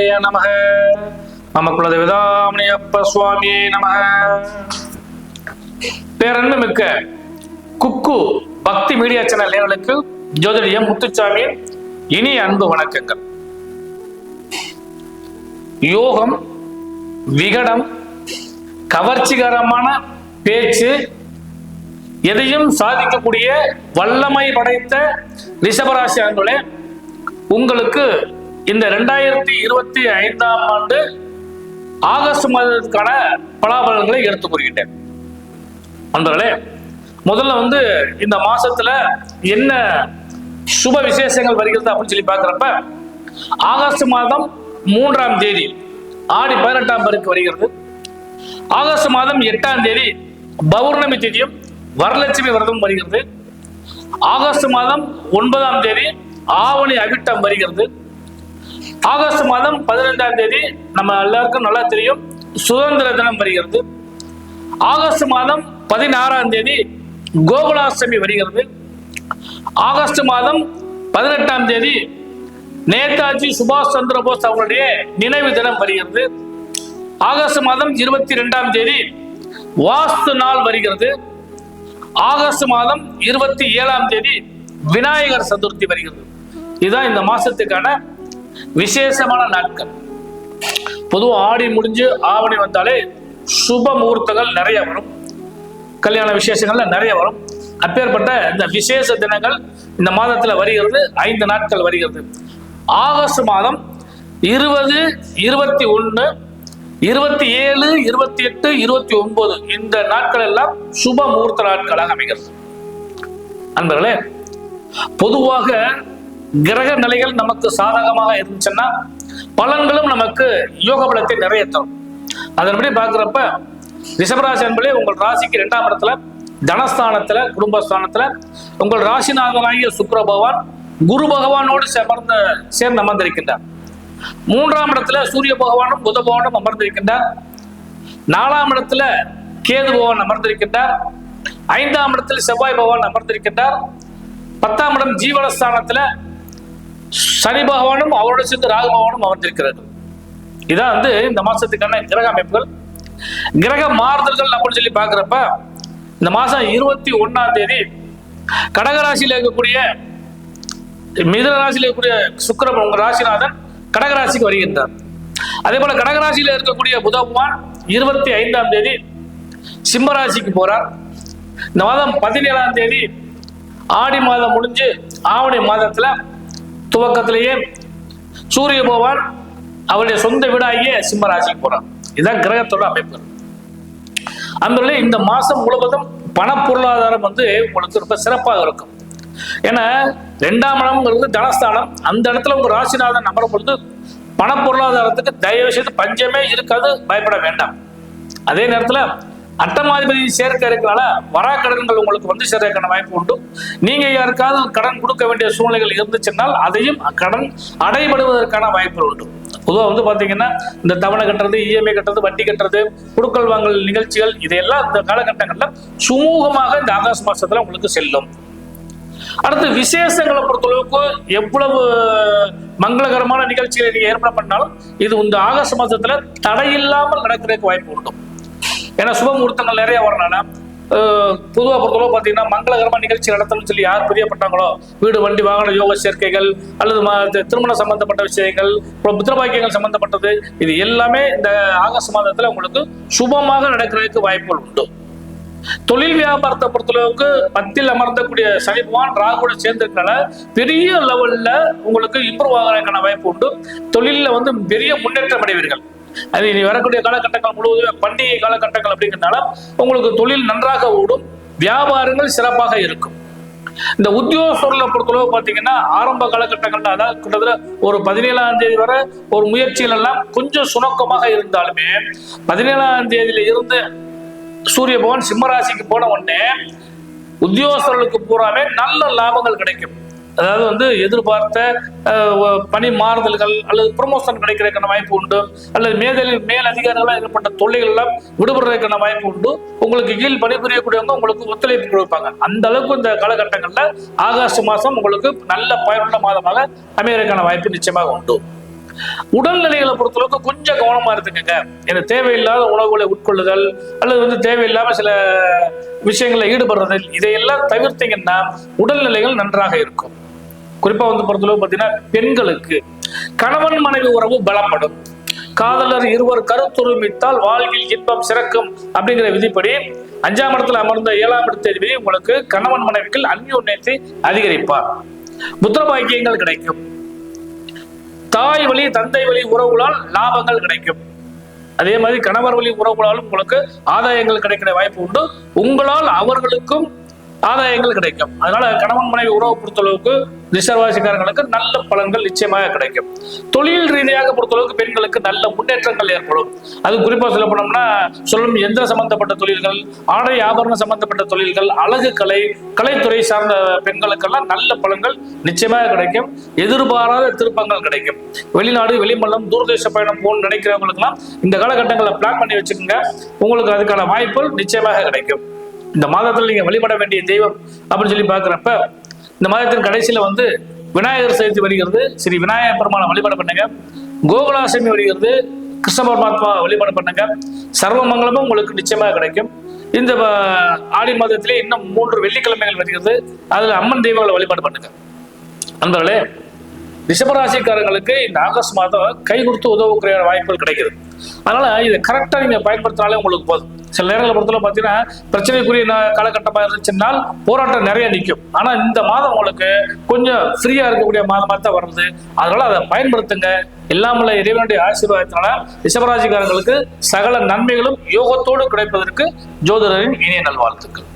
சிவாய நமக. மம அப்ப சுவாமியே நம பேரன்பு மிக்க குக்கு பக்தி மீடியா சேனல் நேர்களுக்கு ஜோதிடிய முத்துச்சாமி இனி அன்பு வணக்கங்கள். யோகம் விகடம் கவர்ச்சிகரமான பேச்சு எதையும் சாதிக்கக்கூடிய வல்லமை படைத்த ரிஷபராசி அன்புகளே உங்களுக்கு இந்த ரெண்டாயிரத்தி இருபத்தி ஐந்தாம் ஆண்டு ஆகஸ்ட் மாதத்துக்கான பலாபலன்களை எடுத்துக் கூறுகின்றேன் நண்பர்களே முதல்ல வந்து இந்த மாசத்துல என்ன சுப விசேஷங்கள் வருகிறது அப்படின்னு சொல்லி பார்க்குறப்ப ஆகஸ்ட் மாதம் மூன்றாம் தேதி ஆடி பதினெட்டாம் பருக்கு வருகிறது. ஆகஸ்ட் மாதம் எட்டாம் தேதி பௌர்ணமி திதியும் வரலட்சுமி விரதம் வருகிறது. ஆகஸ்ட் மாதம் ஒன்பதாம் தேதி ஆவணி அவிட்டம் வருகிறது. ஆகஸ்ட் மாதம் பதினெண்டாம் தேதி நம்ம எல்லாருக்கும் நல்லா தெரியும். சுதந்திர தினம் வருகிறது. ஆகஸ்ட் மாதம் பதினாறாம் தேதி கோகுலாஷ்டமி வருகிறது. ஆகஸ்ட் மாதம் பதினெட்டாம் தேதி நேதாஜி சுபாஷ் சந்திர போஸ் அவர்களுடைய நினைவு தினம் வருகிறது. ஆகஸ்ட் மாதம் இருபத்தி ரெண்டாம் தேதி வாஸ்து நாள் வருகிறது. ஆகஸ்ட் மாதம் இருபத்தி ஏழாம் தேதி விநாயகர் சதுர்த்தி வருகிறது. இதுதான் இந்த மாசத்துக்கான விசேஷமான நாட்கள். பொதுவாக ஆடி முடிஞ்சு ஆவணி வந்தாலே சுப முகூர்த்தங்கள் நிறைய வரும். கல்யாண விசேஷங்கள்ல நிறைய வரும். அப்பேற்பட்ட இந்த விசேஷ தினங்கள் இந்த மாதத்துல வருகிறது ஐந்து நாட்கள் வருகிறது. ஆகஸ்ட் மாதம் இருபது இருபத்தி ஒன்று இருபத்தி ஏழு இருபத்தி எட்டு இருபத்தி ஒன்பது இந்த நாட்கள் எல்லாம் சுப முகூர்த்த நாட்களாக அமைகிறது. அன்பர்களே பொதுவாக கிரக நிலைகள் நமக்கு சாதகமாக இருந்துச்சுன்னா பலன்களும் நமக்கு யோக பலத்தை நிறைய தரும். அதன்படி பார்க்குறப்ப ரிஷபராசி என்பதே உங்கள் ராசிக்கு இரண்டாம் இடத்துல தனஸ்தானத்துல குடும்பஸ்தானத்துல உங்கள் ராசிநாதனாகிய சுக்கர பகவான் குரு பகவானோடு சேர்ந்த சேர்ந்து அமர்ந்திருக்கின்றார். மூன்றாம் இடத்துல சூரிய பகவானும் புத பகவானும் அமர்ந்திருக்கின்றார். நாலாம் இடத்துல கேது பகவான் அமர்ந்திருக்கின்றார். ஐந்தாம் இடத்துல செவ்வாய் பகவான் அமர்ந்திருக்கின்றார். பத்தாம் இடம் ஜீவனஸ்தானத்துல சனி பகவானும் அவரோட சேர்ந்து ராகு பகவானும் அமர்ந்திருக்கிறது. இதான் வந்து இந்த மாசத்துக்கான கிரக அமைப்புகள். கிரக மாறுதல்கள் அப்படின்னு சொல்லி பார்க்குறப்ப இந்த மாசம் இருபத்தி ஒன்னாம் தேதி கடகராசியில் இருக்கக்கூடிய மிதன ராசியில் இருக்கக்கூடிய சுக்கரன் உங்க ராசிநாதன் கடகராசிக்கு வருகின்றார். அதே போல கடகராசியில் இருக்கக்கூடிய புத இருபத்தி ஐந்தாம் தேதி சிம்மராசிக்கு போறார். இந்த மாதம் பதினேழாம் தேதி ஆடி மாதம் முடிஞ்சு ஆவணி மாதத்துல துவக்கத்திலேயே சூரிய பகவான் அவருடைய சொந்த வீடாகிய சிம்ம ராசிக்கு இதுதான் கிரகத்தோட அமைப்பு. அந்த இந்த மாசம் முழுவதும் பண பொருளாதாரம் வந்து உங்களுக்கு ரொம்ப சிறப்பாக இருக்கும். ஏன்னா ரெண்டாம் இடம்ங்கிறது தனஸ்தானம். அந்த இடத்துல உங்க ராசிநாதன் அமரும் பொழுது பண பொருளாதாரத்துக்கு தயவு செய்து பஞ்சமே இருக்காது பயப்பட வேண்டாம். அதே நேரத்துல அட்டமாதிபதி சேர்க்க இருக்கிறனால வரா கடன்கள் உங்களுக்கு வந்து சேர்க்கான வாய்ப்பு உண்டு. நீங்க யாருக்காவது கடன் கொடுக்க வேண்டிய சூழ்நிலைகள் இருந்துச்சுன்னால் அதையும் கடன் அடைபடுவதற்கான வாய்ப்பு உண்டு. பொதுவாக வந்து பார்த்தீங்கன்னா இந்த தவணை கட்டுறது இஎம்ஐ கட்டுறது வட்டி கட்டுறது குடுக்கல் வாங்கல் நிகழ்ச்சிகள் இதையெல்லாம் இந்த காலகட்டங்களில் சுமூகமாக இந்த ஆகாஷ் மாசத்துல உங்களுக்கு செல்லும். அடுத்து விசேஷங்களை பொறுத்தளவுக்கு எவ்வளவு மங்களகரமான நிகழ்ச்சிகளை நீங்க ஏற்பாடு பண்ணாலும் இது இந்த ஆகஸ்ட் மாசத்துல தடையில்லாமல் நடக்கிறதுக்கு வாய்ப்பு உண்டு. ஏன்னா சுபமுகூர்த்தங்கள் நிறைய வரனால பொதுவாக பொறுத்தளவு பார்த்தீங்கன்னா மங்களகரமாக நிகழ்ச்சி நடத்தணும்னு சொல்லி யார் பிரியப்பட்டாங்களோ வீடு வண்டி வாகன யோக சேர்க்கைகள் அல்லது திருமணம் சம்பந்தப்பட்ட விஷயங்கள் அப்புறம் புத்திரபாக்கியங்கள் சம்பந்தப்பட்டது இது எல்லாமே இந்த ஆகஸ்ட் மாதத்துல உங்களுக்கு சுபமாக நடக்கிறதுக்கு வாய்ப்புகள் உண்டு. தொழில் வியாபாரத்தை பொறுத்தளவுக்கு பத்தில் அமர்ந்தக்கூடிய சனி பகவான் ராகுவோட சேர்ந்திருக்கனால பெரிய லெவல்ல உங்களுக்கு இம்ப்ரூவ் ஆகிறதுக்கான வாய்ப்பு உண்டு. தொழிலில் வந்து பெரிய முன்னேற்றம் அடைவீர்கள். அது இனி வரக்கூடிய காலகட்டங்கள் முழுவதும் பண்டிகை காலகட்டங்கள் அப்படிங்கிறதுனால உங்களுக்கு தொழில் நன்றாக ஓடும் வியாபாரங்கள் சிறப்பாக இருக்கும். இந்த உத்தியோகஸ்தர்களை பொறுத்தளவு பார்த்தீங்கன்னா ஆரம்ப காலகட்டங்கள்ல அதாவது கிட்டத்தட்ட ஒரு பதினேழாம் தேதி வரை ஒரு முயற்சிகள் எல்லாம் கொஞ்சம் சுணக்கமாக இருந்தாலுமே பதினேழாம் தேதியில இருந்து சூரிய பகவான் சிம்மராசிக்கு போன உடனே உத்தியோகஸ்தர்களுக்கு பூராமே நல்ல லாபங்கள் கிடைக்கும். அதாவது வந்து எதிர்பார்த்த பணி மாறுதல்கள் அல்லது ப்ரொமோஷன் கிடைக்கிறதுக்கான வாய்ப்பு உண்டு. அல்லது மேதலில் மேல் அதிகாரிகளாக ஏற்பட்ட தொல்லைகள் எல்லாம் விடுபடுறதுக்கான வாய்ப்பு உண்டு. உங்களுக்கு கீழ் பணிபுரியக்கூடியவங்க உங்களுக்கு ஒத்துழைப்பு கொடுப்பாங்க. அந்த அளவுக்கு இந்த காலகட்டங்களில் ஆகஸ்ட் மாதம் உங்களுக்கு நல்ல பயனுள்ள மாதமாக அமையறதுக்கான வாய்ப்பு நிச்சயமாக உண்டு. உடல்நிலைகளை பொறுத்தளவுக்கு கொஞ்சம் கவனமா இருந்துக்கங்க. எனக்கு தேவையில்லாத உணவுகளை உட்கொள்ளுதல் அல்லது வந்து தேவையில்லாம சில விஷயங்களை ஈடுபடுறது இதையெல்லாம் தவிர்த்தீங்கன்னா உடல்நிலைகள் நன்றாக இருக்கும். குறிப்பா வந்து பொறுத்தளவு பார்த்தீங்கன்னா பெண்களுக்கு கணவன் மனைவி உறவு பலப்படும். காதலர் இருவர் கருத்துருமித்தால் வாழ்வில் இன்பம் சிறக்கும் அப்படிங்கிற விதிப்படி அஞ்சாம் இடத்துல அமர்ந்த ஏழாம் இடத்த உங்களுக்கு கணவன் மனைவிகள் அந்யோன்யத்தை அதிகரிப்பார். புத்திர பாக்கியங்கள் கிடைக்கும். தாய் வழி தந்தை வழி உறவுகளால் லாபங்கள் கிடைக்கும். அதே மாதிரி கணவர் வழி உறவுகளாலும் உங்களுக்கு ஆதாயங்கள் கிடைக்கிற வாய்ப்பு உண்டு. உங்களால் அவர்களுக்கும் ஆதாயங்கள் கிடைக்கும். அதனால கணவன் மனைவி உறவு பொறுத்தளவுக்கு ரிசர்வாசிக்காரங்களுக்கு நல்ல பலன்கள் நிச்சயமாக கிடைக்கும். தொழில் ரீதியாக பொறுத்தளவுக்கு பெண்களுக்கு நல்ல முன்னேற்றங்கள் ஏற்படும். அது குறிப்பாக சொல்ல போனோம்னா சொல்லும் எந்திர சம்பந்தப்பட்ட தொழில்கள் ஆடை ஆபரண சம்பந்தப்பட்ட தொழில்கள் அழகு கலை கலைத்துறை சார்ந்த பெண்களுக்கெல்லாம் நல்ல பலன்கள் நிச்சயமாக கிடைக்கும். எதிர்பாராத திருப்பங்கள் கிடைக்கும். வெளிநாடு வெளிமல்லம் தூர்தேச பயணம் போகணும்னு நினைக்கிறவங்களுக்கெல்லாம் இந்த காலகட்டங்களில் பிளான் பண்ணி வச்சுக்கோங்க. உங்களுக்கு அதுக்கான வாய்ப்புகள் நிச்சயமாக கிடைக்கும். இந்த மாதத்தில் நீங்க வழிபட வேண்டிய தெய்வம் அப்படின்னு சொல்லி பார்க்குறப்ப இந்த மாதத்தின் கடைசியில வந்து விநாயகர் சதுர்த்தி வருகிறது. ஸ்ரீ விநாயகர் பெருமானை வழிபாடு பண்ணுங்க. கோகுலாசமி வருகிறது. கிருஷ்ண பரமாத்மா வழிபாடு பண்ணுங்க. சர்வமங்கலமும் உங்களுக்கு நிச்சயமாக கிடைக்கும். இந்த ஆடி மாதத்திலே இன்னும் மூன்று வெள்ளிக்கிழமைகள் வருகிறது. அதில் அம்மன் தெய்வங்களை வழிபாடு பண்ணுங்க. நண்பர்களே ரிஷபராசிக்காரங்களுக்கு இந்த ஆகஸ்ட் மாதம் கை கொடுத்து உதவக்கூடிய வாய்ப்புகள் கிடைக்கிறது. அதனால இதை கரெக்டா நீங்க பயன்படுத்தினாலே உங்களுக்கு போதும். சில நேரங்களை பொறுத்தவரை பார்த்தீங்கன்னா பிரச்சனைக்குரிய காலகட்டமா இருந்துச்சுன்னா போராட்டம் நிறைய நிற்கும். ஆனா இந்த மாதம் உங்களுக்கு கொஞ்சம் ஃப்ரீயா இருக்கக்கூடிய மாதமா தான் வருது அதனால அதை பயன்படுத்துங்க. இல்லாமல் இறைவனுடைய ஆசீர்வாதத்தினால ரிஷபராசிக்காரங்களுக்கு சகல நன்மைகளும் யோகத்தோடு கிடைப்பதற்கு ஜோதிடரின் இனிய நல்வாழ்த்துக்கள்.